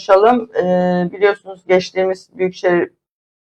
konuşalım. Ee, biliyorsunuz geçtiğimiz Büyükşehir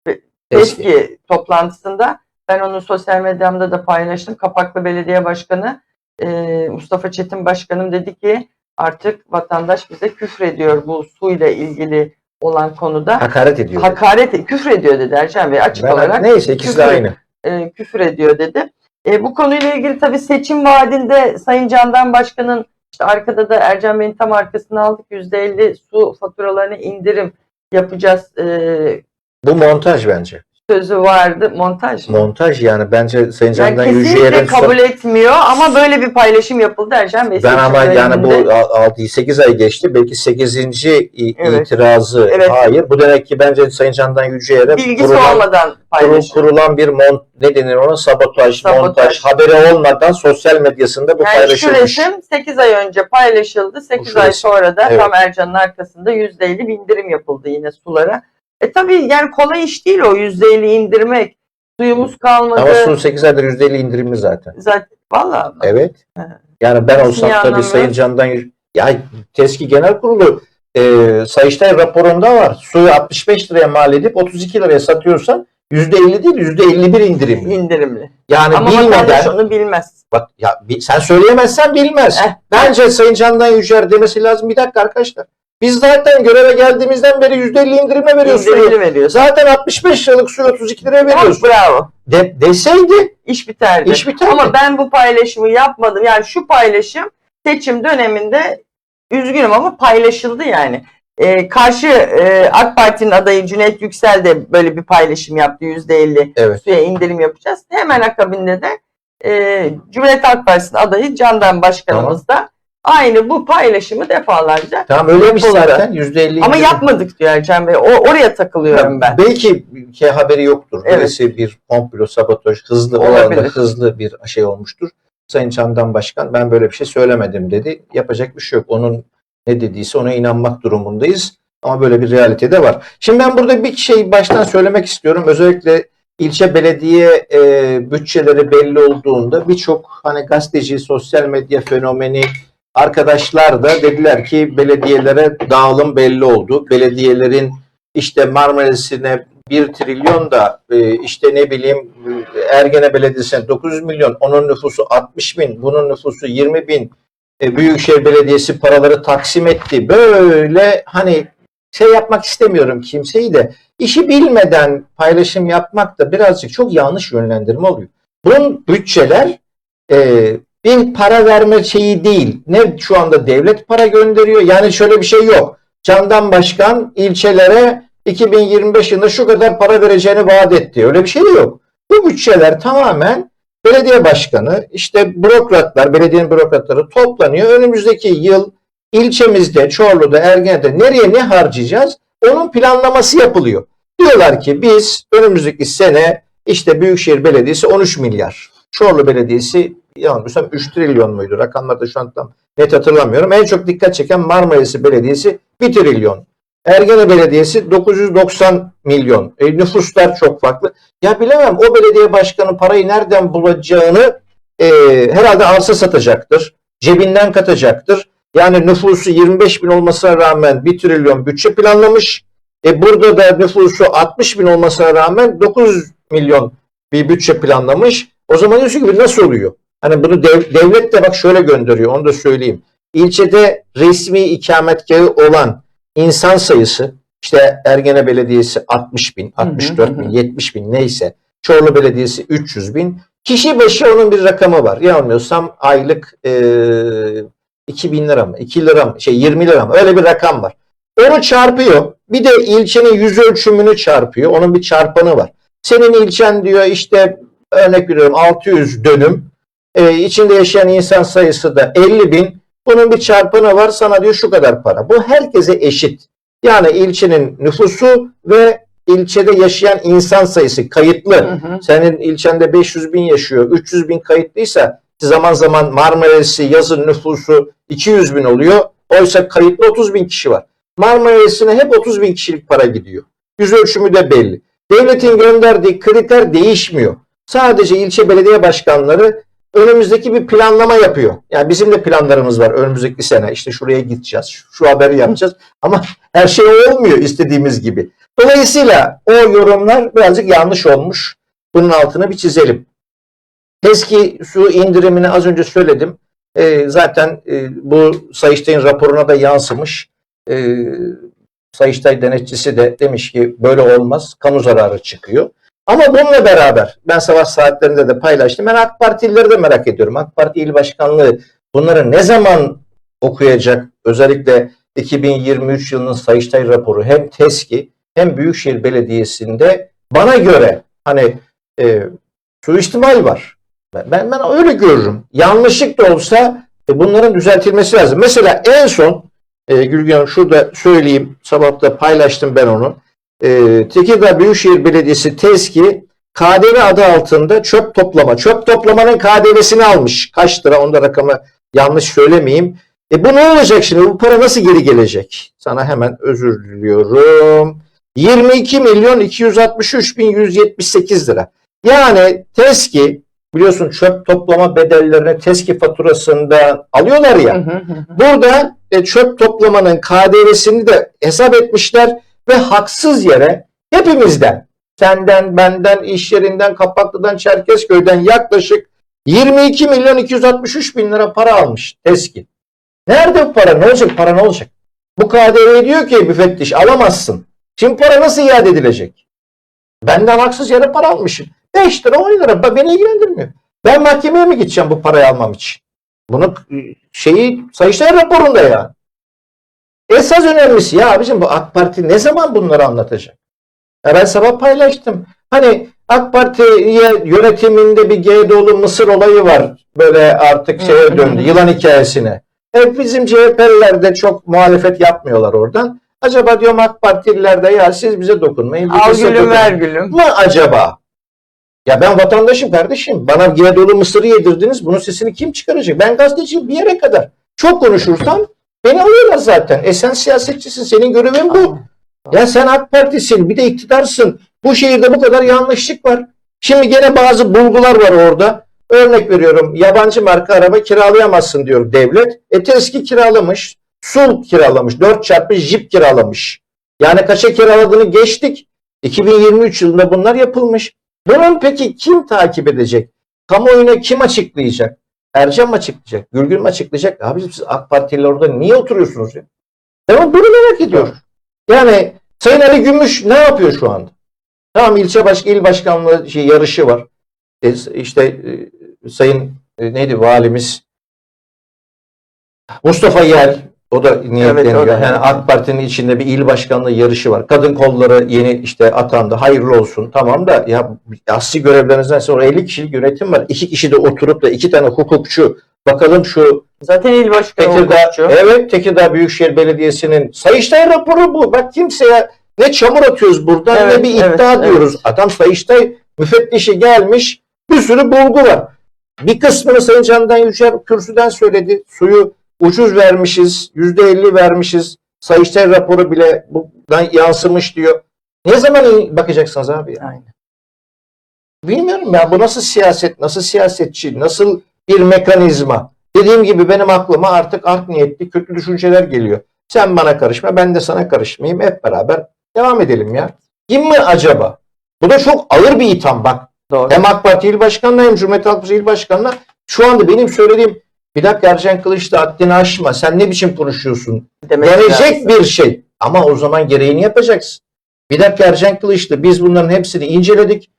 Eski. eski toplantısında ben onu sosyal medyamda da paylaştım. Kapaklı Belediye Başkanı e, Mustafa Çetin Başkanım dedi ki artık vatandaş bize küfrediyor bu suyla ilgili olan konuda. Hakaret ediyor. Hakaret, küfür ediyor dedi Ercan Bey açık Ben- olarak neyse ikisi de küfür- aynı. e, küfür ediyor dedi. E, bu konuyla ilgili tabii seçim vaadinde Sayın Candan Başkan'ın işte arkada da Ercan Bey'in tam arkasına aldık %50 su faturalarını indirim yapacağız e, Bu montaj bence. Sözü vardı. Montaj mı? Montaj yani bence Sayın Yani Candan kesinlikle Yücel'in kabul etmiyor ama böyle bir paylaşım yapıldı Ercan Bey. ben seçim ama yani bu döneminde. 6-8 ay geçti. Belki 8. i- Evet. itirazı Evet. hayır. Bu demek ki bence Sayın Candan Yücel'e bilgisi kurulan, olmadan kuru- paylaşıyor. kurulan bir mont, ne denir ona sabotaj, Sabotaj. montaj haberi olmadan sosyal medyasında bu Yani şu paylaşılmış. resim 8 ay önce paylaşıldı. 8 şu ay resim. sonra da Evet. tam Ercan'ın arkasında %50 bir indirim yapıldı yine sulara. E tabii yani kolay iş değil o %50 indirmek. Suyumuz kalmadı. Ama su 8 aydır %50 indirimli zaten. Zaten valla Evet. Evet. Yani ben Nasıl olsam yani tabii? Sayın Candan ya TESKİ Genel Kurulu e, Sayıştay raporunda var. Suyu 65 liraya mal edip 32 liraya satıyorsan %50 değil %51 indirim. indirimli. Yani Ama vatandaş bilmeden onu bilmez. bak ya bi- sen söyleyemezsen bilmez. Eh. Bence Sayın Candan Yücer demesi lazım. Bir dakika arkadaşlar. Biz zaten göreve geldiğimizden beri %50 indirime veriyoruz suyu. İndirimli veriyorsun. Zaten 65 liralık suyu 32 liraya veriyoruz. Tamam, bravo. De, deseydi İş biterdi. iş biterdi. Ama ben bu paylaşımı yapmadım. Yani şu paylaşım seçim döneminde üzgünüm ama paylaşıldı yani. Ee, karşı e, AK Parti'nin adayı Cüneyt Yüksel de böyle bir paylaşım yaptı %50 Evet. suya indirim yapacağız. Hemen akabinde de e, Cumhuriyet Halk Partisi'nin adayı Candan Başkanımız da aynı bu paylaşımı defalarca Tamam öyleymiş Yapıldı. zaten %50 ama indirim. yapmadık diyor Ercan Bey. O, oraya takılıyorum ben. Belki ki haberi yoktur. Evet. Birisi bir komplo, sabotaj, hızlı o Olabilir. anda hızlı bir şey olmuştur. Sayın Candan Başkan ben böyle bir şey söylemedim dedi. Yapacak bir şey yok. Onun ne dediyse ona inanmak durumundayız. Ama böyle bir realite de var. Şimdi ben burada bir şey baştan söylemek istiyorum. Özellikle ilçe belediye e, bütçeleri belli olduğunda birçok hani gazeteci, sosyal medya fenomeni arkadaşlar da dediler ki belediyelere dağılım belli oldu. Belediyelerin işte Marmaris'ine 1 trilyon da e, işte ne bileyim Ergene Belediyesi'ne 900 milyon onun nüfusu 60 bin bunun nüfusu 20 bin e, Büyükşehir Belediyesi paraları taksim etti. Böyle hani şey yapmak istemiyorum kimseyi de işi bilmeden paylaşım yapmak da birazcık çok yanlış yönlendirme oluyor. Bunun bütçeler e, bir para verme şeyi değil. Ne şu anda devlet para gönderiyor. Yani şöyle bir şey yok. Candan Başkan ilçelere 2025 yılında şu kadar para vereceğini vaat etti. Öyle bir şey yok. Bu bütçeler tamamen belediye başkanı, işte bürokratlar, belediyenin bürokratları toplanıyor. Önümüzdeki yıl ilçemizde, Çorlu'da, Ergen'de nereye ne harcayacağız? Onun planlaması yapılıyor. Diyorlar ki biz önümüzdeki sene işte Büyükşehir Belediyesi 13 milyar. Çorlu Belediyesi yanılmıyorsam 3 trilyon muydu? Rakamları da şu an tam net hatırlamıyorum. En çok dikkat çeken Marmaris Belediyesi 1 trilyon. Ergene Belediyesi 990 milyon. E, nüfuslar çok farklı. Ya bilemem o belediye başkanı parayı nereden bulacağını e, herhalde arsa satacaktır. Cebinden katacaktır. Yani nüfusu 25 bin olmasına rağmen 1 trilyon bütçe planlamış. E, burada da nüfusu 60 bin olmasına rağmen 9 milyon bir bütçe planlamış. O zaman diyorsun ki nasıl oluyor? Hani bunu dev- devlet de bak şöyle gönderiyor onu da söyleyeyim. İlçede resmi ikametgahı olan insan sayısı işte Ergene Belediyesi 60 bin, 64 bin, 70 bin neyse. Çorlu Belediyesi 300 bin. Kişi başı onun bir rakamı var. Yanılmıyorsam aylık e, 2000 lira mı? 2 lira mı? Şey 20 lira mı? Öyle bir rakam var. Onu çarpıyor. Bir de ilçenin yüz ölçümünü çarpıyor. Onun bir çarpanı var. Senin ilçen diyor işte örnek veriyorum 600 dönüm. E, içinde yaşayan insan sayısı da 50 bin. Bunun bir çarpanı var sana diyor şu kadar para. Bu herkese eşit. Yani ilçenin nüfusu ve ilçede yaşayan insan sayısı kayıtlı. Hı hı. Senin ilçende 500 bin yaşıyor, 300 bin kayıtlıysa zaman zaman Marmaris'i yazın nüfusu 200 bin oluyor. Oysa kayıtlı 30 bin kişi var. Marmaris'ine hep 30 bin kişilik para gidiyor. Yüz ölçümü de belli. Devletin gönderdiği kriter değişmiyor. Sadece ilçe belediye başkanları önümüzdeki bir planlama yapıyor. Yani bizim de planlarımız var önümüzdeki sene. İşte şuraya gideceğiz, şu haberi yapacağız. Ama her şey olmuyor istediğimiz gibi. Dolayısıyla o yorumlar birazcık yanlış olmuş. Bunun altını bir çizelim. TESKİ su indirimini az önce söyledim. Ee, zaten e, bu Sayıştay'ın raporuna da yansımış. Ee, Sayıştay denetçisi de demiş ki böyle olmaz. Kamu zararı çıkıyor. Ama bununla beraber ben sabah saatlerinde de paylaştım. Ben AK Partilileri de merak ediyorum. AK Parti İl Başkanlığı bunları ne zaman okuyacak? Özellikle 2023 yılının Sayıştay raporu hem TESKİ hem Büyükşehir Belediyesi'nde bana göre hani e, suistimal var. Ben, ben, ben öyle görürüm. Yanlışlık da olsa e, bunların düzeltilmesi lazım. Mesela en son e, Hanım şurada söyleyeyim. Sabah da paylaştım ben onu. E, Tekirdağ Büyükşehir Belediyesi TESKİ KDV adı altında çöp toplama. Çöp toplamanın KDV'sini almış. Kaç lira? Onda rakamı yanlış söylemeyeyim. E bu ne olacak şimdi? Bu para nasıl geri gelecek? Sana hemen özür diliyorum. 22 milyon 263 bin 178 lira. Yani TESKİ biliyorsun çöp toplama bedellerini TESKİ faturasında alıyorlar ya. Burada e, çöp toplamanın KDV'sini de hesap etmişler ve haksız yere hepimizden, senden, benden, iş yerinden, Kapaklı'dan, Çerkezköy'den yaklaşık 22 milyon 263 bin lira para almış TESKİ. Nerede bu para? Ne olacak? Para ne olacak? Bu KDV diyor ki müfettiş alamazsın. Şimdi para nasıl iade edilecek? Benden haksız yere para almışım. 5 lira 10 lira beni ilgilendirmiyor. Ben mahkemeye mi gideceğim bu parayı almam için? Bunu e, şeyi Sayıştay raporunda ya. Esas önemlisi ya abicim bu AK Parti ne zaman bunları anlatacak? Ya ben sabah paylaştım. Hani AK Parti'ye yönetiminde bir G-dolu Mısır olayı var. Böyle artık şeye döndü. Yılan hikayesine. E bizim CHP'liler de çok muhalefet yapmıyorlar oradan. Acaba diyorum AK Partililer de ya siz bize dokunmayın. biz Al gülüm ver gülüm. mı acaba? Ya ben vatandaşım kardeşim. Bana G-dolu Mısır'ı yedirdiniz. Bunun sesini kim çıkaracak? Ben gazeteciyim bir yere kadar. Çok konuşursam beni alıyorlar zaten. E sen siyasetçisin. Senin görevin bu. Ya sen AK Parti'sin. Bir de iktidarsın. Bu şehirde bu kadar yanlışlık var. Şimdi gene bazı bulgular var orada. Örnek veriyorum. Yabancı marka araba kiralayamazsın diyor devlet. E TESKİ kiralamış. Sul kiralamış. 4 çarpı jip kiralamış. Yani kaça kiraladığını geçtik. 2023 yılında bunlar yapılmış. Bunun peki kim takip edecek? Kamuoyuna kim açıklayacak? Ercan mı açıklayacak? Gülgün mü açıklayacak? Abi siz AK Partililer orada niye oturuyorsunuz ya? Ben bunu merak ediyorum. Yani Sayın Ali Gümüş ne yapıyor şu anda? Tamam ilçe baş, il başkanlığı şey, yarışı var. E, işte e, Sayın e, neydi valimiz Mustafa Yel o da niyetleniyor. o da. yani AK Parti'nin içinde bir il başkanlığı yarışı var. Kadın kolları yeni işte atandı. Hayırlı olsun. Tamam da ya asli görevlerinizden sonra 50 kişilik yönetim var. İki kişi de oturup da iki tane hukukçu bakalım şu Zaten il başkanı Tekirdağ, evet Tekirdağ Büyükşehir Belediyesi'nin Sayıştay raporu bu. Bak kimseye ne çamur atıyoruz buradan Evet, ne bir evet, iddia evet. diyoruz. Adam Sayıştay müfettişi gelmiş bir sürü bulgu var. Bir kısmını Sayın Candan Yücel kürsüden söyledi. Suyu ucuz vermişiz, yüzde elli vermişiz. Sayıştay raporu bile buradan yansımış diyor. Ne zaman bakacaksınız abi? ya? Aynen. Bilmiyorum ya bu nasıl siyaset, nasıl siyasetçi, nasıl bir mekanizma. Dediğim gibi benim aklıma artık art niyetli kötü düşünceler geliyor. Sen bana karışma, ben de sana karışmayayım. Hep beraber devam edelim ya. Kim mi acaba? Bu da çok ağır bir itham bak. Doğru. Hem AK Parti İl Başkanı'na hem Cumhuriyet Halk Partisi İl Başkanı'na şu anda benim söylediğim bir dakika Ercan Kılıç da haddini aşma. Sen ne biçim konuşuyorsun? Demek Gelecek bir şey. Ama o zaman gereğini yapacaksın. Bir dakika Ercan Kılıç'tı. Biz bunların hepsini inceledik.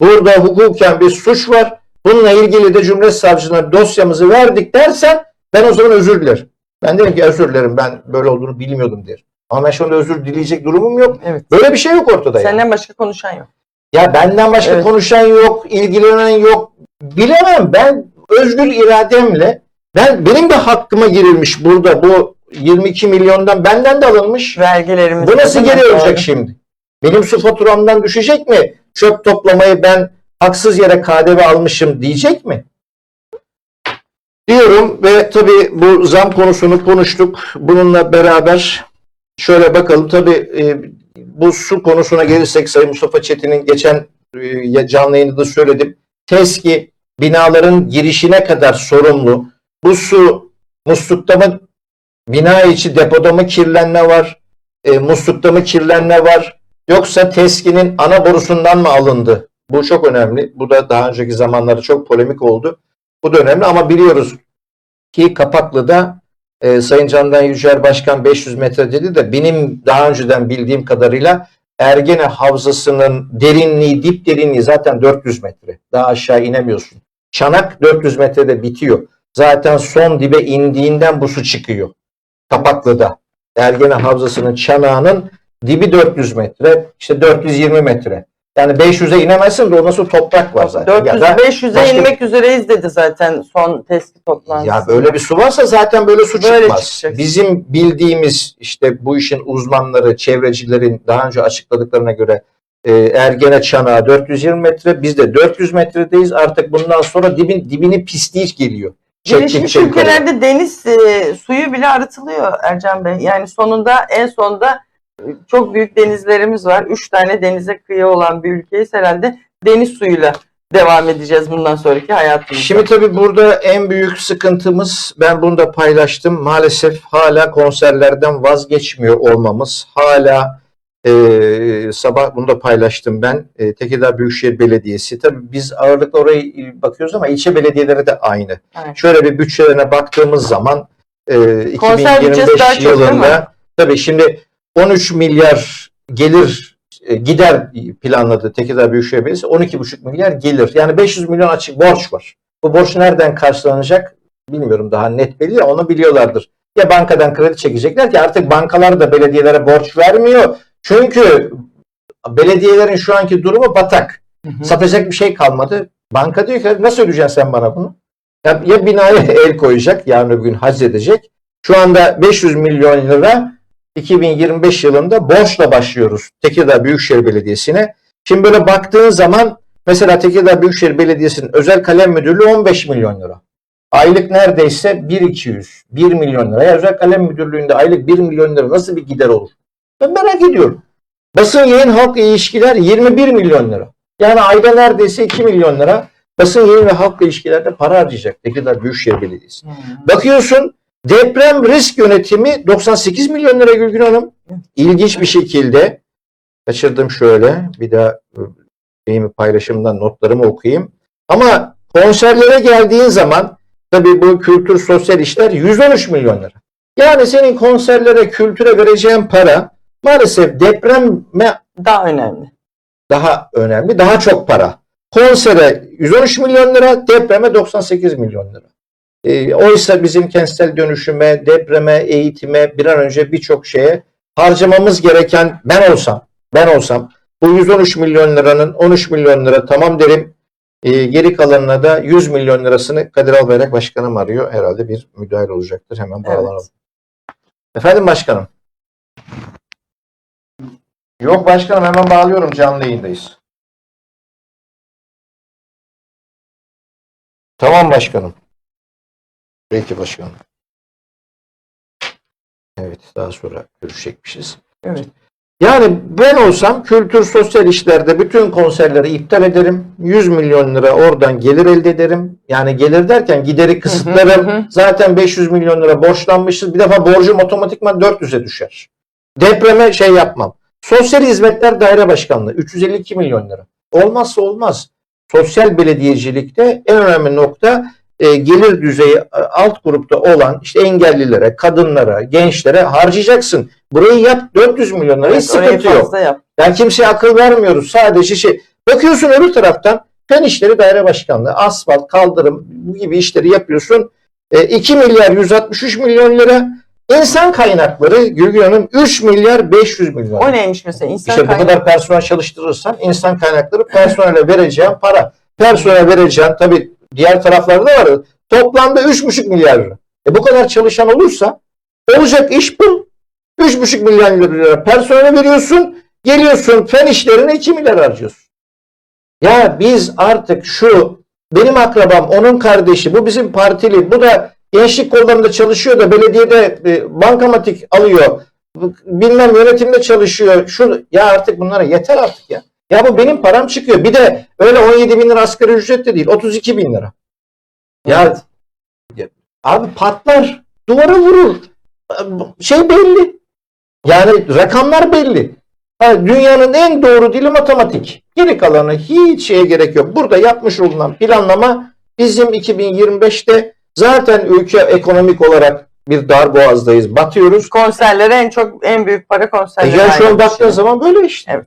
Burada hukuken bir suç var. Bununla ilgili de Cumhuriyet Savcılığına dosyamızı verdik dersen ben o zaman özür dilerim. Ben derim ki özür dilerim ben böyle olduğunu bilmiyordum derim. Ama ben şu anda özür dileyecek durumum yok. Evet. Böyle bir şey yok ortada. yani. Senden başka konuşan yok. Ya benden başka Evet. konuşan yok, ilgilenen yok. Bilemem ben özgür irademle ben benim de hakkıma girilmiş burada bu 22 milyondan benden de alınmış. Vergilerimiz. Bu nasıl geri olacak şimdi? Benim su faturamdan düşecek mi? Çöp toplamayı ben haksız yere KDV almışım diyecek mi? Diyorum ve tabii bu zam konusunu konuştuk. Bununla beraber şöyle bakalım. Tabii e, bu su konusuna gelirsek Sayın Mustafa Çetin'in geçen e, canlı yayında da söyledim. TESKİ binaların girişine kadar sorumlu. Bu su muslukta mı bina içi depoda mı kirlenme var? E, muslukta mı kirlenme var? Yoksa teskinin ana borusundan mı alındı? Bu çok önemli. Bu da daha önceki zamanlarda çok polemik oldu. Bu da önemli ama biliyoruz ki Kapaklı'da e, Sayın Candan Yücel Başkan 500 metre dedi de benim daha önceden bildiğim kadarıyla Ergene Havzası'nın derinliği, dip derinliği zaten 400 metre. Daha aşağı inemiyorsun. Çanak 400 metrede bitiyor. Zaten son dibe indiğinden bu su çıkıyor. Kapaklı'da. Ergene Havzası'nın çanağının dibi 400 metre, işte 420 metre. Yani 500'e inemezsin de ondan sonra toprak var zaten. Ya da 400-500'e başka- inmek üzereyiz dedi zaten son testi toplantısında. Ya böyle bir su varsa zaten böyle su Böyle çıkmaz. çıkacak. Bizim bildiğimiz işte bu işin uzmanları, çevrecilerin daha önce açıkladıklarına göre e, Ergene Çanağı 420 metre, biz de 400 metredeyiz. Artık bundan sonra dibin dibini pisliği geliyor. Gelişmiş Çektikçe yukarı. ülkelerde deniz e, suyu bile arıtılıyor Ercan Bey. Yani sonunda en sonunda e, çok büyük denizlerimiz var. Üç tane denize kıyı olan bir ülkeyiz. Herhalde deniz suyuyla devam edeceğiz bundan sonraki hayatımızda. Şimdi tabii burada en büyük sıkıntımız ben bunu da paylaştım. Maalesef hala konserlerden vazgeçmiyor olmamız. Hala e, sabah bunu da paylaştım ben. E, Tekirdağ Büyükşehir Belediyesi. Tabii biz ağırlıkla oraya bakıyoruz ama ilçe belediyeleri de aynı. Evet. Şöyle bir bütçelerine baktığımız zaman e, Konser bütçesi daha 2025 çok değil mi? yılında tabii şimdi 13 milyar gelir e, gider planladı Tekirdağ Büyükşehir Belediyesi 12,5 milyar gelir. Yani 500 milyon açık borç var. Bu borç nereden karşılanacak bilmiyorum daha net belli ama onu biliyorlardır. Ya bankadan kredi çekecekler ki artık bankalar da belediyelere borç vermiyor. Çünkü belediyelerin şu anki durumu batak. Hı hı. Satacak bir şey kalmadı. Banka diyor ki nasıl ödeyeceksin sen bana bunu? Ya, ya binaya el koyacak yarın öbür gün hac edecek. Şu anda 500 milyon lira 2025 yılında borçla başlıyoruz Tekirdağ Büyükşehir Belediyesi'ne. Şimdi böyle baktığın zaman mesela Tekirdağ Büyükşehir Belediyesi'nin özel kalem müdürlüğü 15 milyon lira. Aylık neredeyse 1 1 milyon lira. Ya özel kalem müdürlüğünde aylık 1 milyon lira nasıl bir gider olur? Ben merak ediyorum. Basın yayın halk ilişkiler 21 milyon lira. Yani ayda neredeyse 2 milyon lira basın yayın ve halkla ilişkilerde para harcayacak Tekirdağ Büyükşehir Belediyesi. Hı. Bakıyorsun deprem risk yönetimi 98 milyon lira Gülgün Hanım. İlginç bir şekilde kaçırdım şöyle bir daha e, benim paylaşımdan notlarımı okuyayım. Ama konserlere geldiğin zaman tabii bu kültür sosyal işler 113 milyon lira. Yani senin konserlere kültüre vereceğin para maalesef depreme Daha önemli. daha önemli, daha çok para. Konsere 113 milyon lira, depreme 98 milyon lira. E, oysa bizim kentsel dönüşüme, depreme, eğitime bir an önce birçok şeye harcamamız gereken ben olsam, ben olsam bu 113 milyon liranın 13 milyon lira tamam derim. E, geri kalanına da 100 milyon lirasını Kadir Albayrak Başkanım arıyor. Herhalde bir müdahale olacaktır. Hemen bağlanalım. Evet. Efendim başkanım. Yok başkanım hemen bağlıyorum canlı yayındayız. Tamam başkanım. Peki başkanım. Evet daha sonra görüşecekmişiz. Evet. Yani ben olsam kültür sosyal işlerde bütün konserleri iptal ederim. 100 milyon lira oradan gelir elde ederim. Yani gelir derken gideri kısıtlarım. hı hı. Zaten 500 milyon lira borçlanmışız. Bir defa borcum otomatikman 400'e düşer. Depreme şey yapmam. Sosyal Hizmetler Daire Başkanlığı 352 milyon lira. Olmazsa olmaz. Sosyal belediyecilikte en önemli nokta e, gelir düzeyi e, alt grupta olan işte engellilere, kadınlara, gençlere harcayacaksın. Burayı yap 400 milyon lira hiç sıkıntı yok. yap. Yani kimseye akıl vermiyoruz. Sadece şey. Bakıyorsun öbür taraftan Fen İşleri Daire Başkanlığı, asfalt, kaldırım bu gibi işleri yapıyorsun. E, 2 milyar 163 milyon lira. İnsan kaynakları Gülgün Hanım 3 milyar 500 milyon. O neymiş mesela? İnsan İşte bu kaynağı- kadar personel çalıştırırsan insan kaynakları personele vereceğin para. Personele vereceğin tabii diğer taraflarda da var. Toplamda 3,5 milyar lira. E bu kadar çalışan olursa olacak iş bu. 3,5 milyar lira personele veriyorsun. Geliyorsun fen işlerine 2 milyar harcıyorsun. Ya biz artık şu benim akrabam, onun kardeşi, bu bizim partili, bu da gençlik kollarında çalışıyor da belediyede e, bankamatik alıyor. Bilmem yönetimde çalışıyor. Şu ya artık bunlara yeter artık ya. Ya bu benim param çıkıyor. Bir de öyle 17 bin lira asgari ücret de değil. 32 bin lira. Ya abi patlar. Duvara vurur. Şey belli. Yani rakamlar belli. Ha, dünyanın en doğru dili matematik. Geri kalanı hiç şeye gerek yok. Burada yapmış olunan planlama bizim 2025'te zaten ülke ekonomik olarak bir dar boğazdayız. Batıyoruz. Konserlere en çok en büyük para E konserlere. yani şu an baktığın zaman böyle işte. Evet.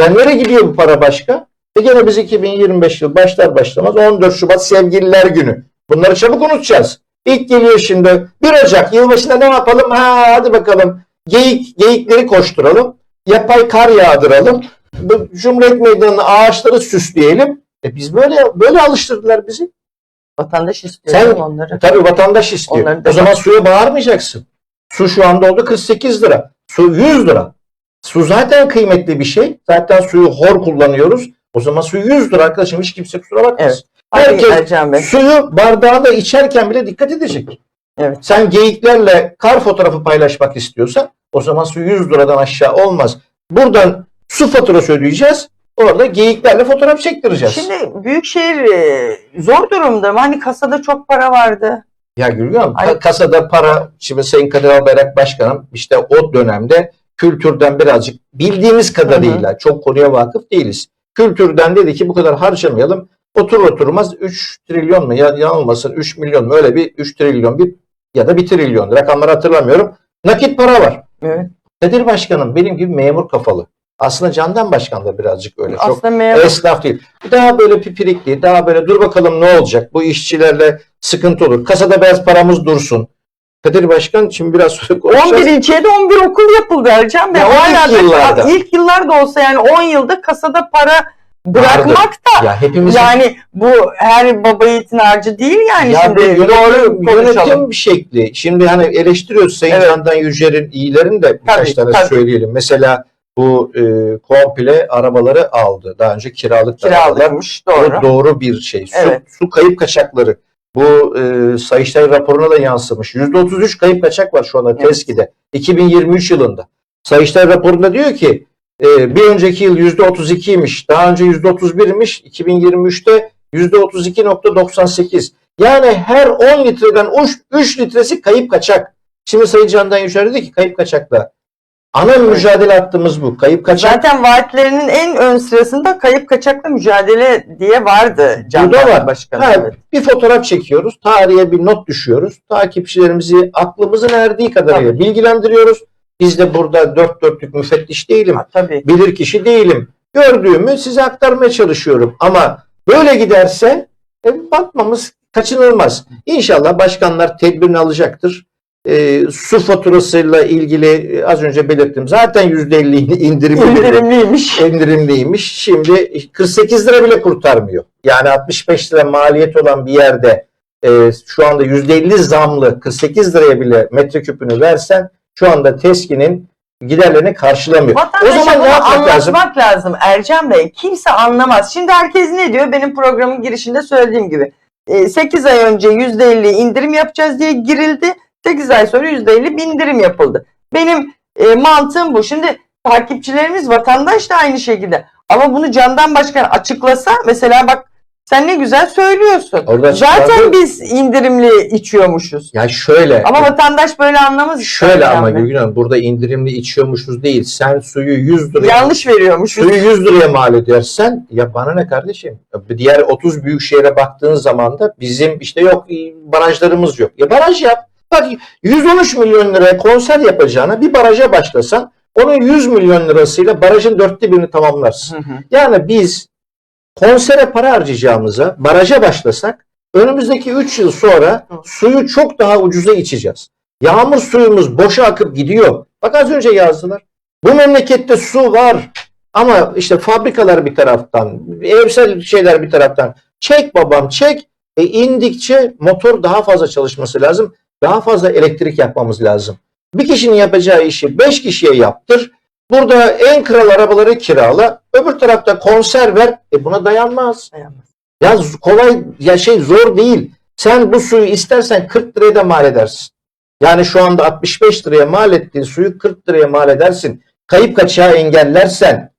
Yani nereye gidiyor bu para başka? E gene biz 2025 yıl başlar başlamaz 14 Şubat Sevgililer Günü. Bunları çabuk unutacağız. İlk geliyor şimdi 1 Ocak yılbaşında ne yapalım? Ha hadi bakalım. Geyik, geyikleri koşturalım. Yapay kar yağdıralım. Bu Cumhuriyet Meydanı'nın ağaçları süsleyelim. E biz böyle böyle alıştırdılar bizi. Vatandaş istiyor Sen- değil mi onları. Tabii vatandaş istiyor. Onların da o zaman suya bağırmayacaksın. Su şu anda oldu 48 lira. Su 100 lira. Su zaten kıymetli bir şey. Zaten suyu hor kullanıyoruz. O zaman su 100 lira arkadaşım. Hiç kimse kusura bakmasın. Hadi Herkes Ercan Bey. suyu bardağında içerken bile dikkat edecek. Evet. Sen geyiklerle kar fotoğrafı paylaşmak istiyorsan o zaman su 100 liradan aşağı olmaz. Buradan su faturası ödeyeceğiz. Orada geyiklerle fotoğraf çektireceğiz. Şimdi Büyükşehir e, zor durumda mı? Hani kasada çok para vardı. Ya Gülgün Hanım, Ay- ka- kasada para, şimdi Sayın Kadir Albayrak Başkanım işte o dönemde kültürden birazcık bildiğimiz kadarıyla çok konuya vakıf değiliz. Kültürden dedi ki bu kadar harcamayalım. Otur oturmaz 3 trilyon mu ya yanılmasın 3 milyon mu öyle bir 3 trilyon bir ya da 1 trilyon rakamları hatırlamıyorum. Nakit para var. Evet. Kadir Başkanım benim gibi memur kafalı. Aslında Candan Başkan da birazcık öyle. Çok Aslında memur. Esnaf değil. Daha böyle pipirikli, daha böyle dur bakalım ne olacak? Bu işçilerle sıkıntı olur. Kasada biraz paramız dursun. Kadir Başkan şimdi biraz sonra konuşacağız. 11 ilçede 11 okul yapıldı Ercan Bey. Ya o ilk Hala da- yıllarda. ilk yıllarda olsa yani 10 yılda kasada para bırakmak da Ya hepimiz yani bu her baba yiğitin harcı değil yani ya şimdi bir doğru yönetim, konuşalım. yönetim şekli. Şimdi hani eleştiriyoruz Sayın Evet. Candan Yücel'in iyilerini de birkaç Tabii, tane tabii. söyleyelim. Mesela bu e, komple arabaları aldı. Daha önce kiralık arabalar. Kiralamış Bu doğru. doğru bir şey. Su, Evet. su kayıp kaçakları. Bu e, Sayıştay raporuna da yansımış. %33 kayıp kaçak var şu anda Evet. TESKİ'de. 2023 yılında. Sayıştay raporunda diyor ki e, bir önceki yıl %32'ymiş. Daha önce %31'miş. 2023'te %32.98. Yani her 10 litreden 3, 3 litresi kayıp kaçak. Şimdi Sayın Candan Yücel dedi ki kayıp kaçakla. Ana mücadele hattımız bu. Kayıp kaçak. Zaten vaatlerinin en ön sırasında kayıp kaçakla mücadele diye vardı Can Bu da var. Başkanı. Ha, Evet. bir fotoğraf çekiyoruz. Tarihe bir not düşüyoruz. Takipçilerimizi aklımızın erdiği kadarıyla Tabii. bilgilendiriyoruz. Biz de burada dört dörtlük müfettiş değilim. Ha, tabii. Bilir kişi değilim. Gördüğümü size aktarmaya çalışıyorum. Ama böyle giderse e, batmamız kaçınılmaz. İnşallah başkanlar tedbirini alacaktır. E, su faturasıyla ilgili e, az önce belirttim. Zaten %50 indirim İndirimliymiş. indirimliymiş. Şimdi 48 lira bile kurtarmıyor. Yani 65 lira maliyet olan bir yerde e, şu anda %50 zamlı 48 liraya bile metreküpünü versen şu anda TESKİ'nin giderlerini karşılamıyor. o Vatandaşa zaman bunu ne yapmak lazım? lazım. Ercan Bey. Kimse anlamaz. Şimdi herkes ne diyor? Benim programın girişinde söylediğim gibi. 8 ay önce %50 indirim yapacağız diye girildi. 8 ay sonra %50 bir indirim yapıldı. Benim e, mantığım bu. Şimdi takipçilerimiz vatandaş da aynı şekilde. Ama bunu Candan Başkan açıklasa mesela bak sen ne güzel söylüyorsun. Orada Zaten biz indirimli içiyormuşuz. Ya şöyle. Ama vatandaş böyle anlamaz. şöyle ama. Gülgün Hanım burada indirimli içiyormuşuz değil. Sen suyu 100 liraya Yanlış veriyormuşuz. Suyu 100 liraya mal edersen ya bana ne kardeşim? Diğer 30 büyük şehre baktığın zaman da bizim işte yok barajlarımız yok. Ya baraj yap. Bak 113 milyon liraya konser yapacağına bir baraja başlasan onun 100 milyon lirasıyla barajın dörtte birini tamamlarsın. Hı hı. Yani biz konsere para harcayacağımıza baraja başlasak önümüzdeki 3 yıl sonra Hı. suyu çok daha ucuza içeceğiz. Yağmur suyumuz boşa akıp gidiyor. Bak az önce yazdılar. Bu memlekette su var. Ama işte fabrikalar bir taraftan, evsel şeyler bir taraftan. Çek babam çek. E indikçe motor daha fazla çalışması lazım. Daha fazla elektrik yapmamız lazım. Bir kişinin yapacağı işi 5 kişiye yaptır. Burada en kral arabaları kirala. Öbür tarafta konser ver. E buna dayanmaz. Dayanmaz. Ya kolay ya şey zor değil. Sen bu suyu istersen 40 liraya da mal edersin. Yani şu anda 65 liraya mal ettiğin suyu 40 liraya mal edersin. Kayıp kaçağı engellersen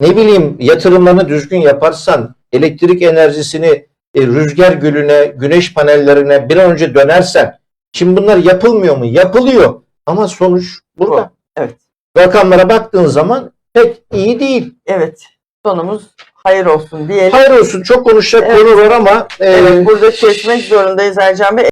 ne bileyim yatırımlarını düzgün yaparsan, elektrik enerjisini e, rüzgar gülüne, güneş panellerine bir an önce dönersen, şimdi bunlar yapılmıyor mu? Yapılıyor. Ama sonuç burada. Evet. Rakamlara baktığın zaman pek iyi değil. Evet. Sonumuz hayır olsun diyelim. Hayır olsun çok konuşacak Evet. konu var ama e, Evet, burada kesmek zorundayız Ercan Bey.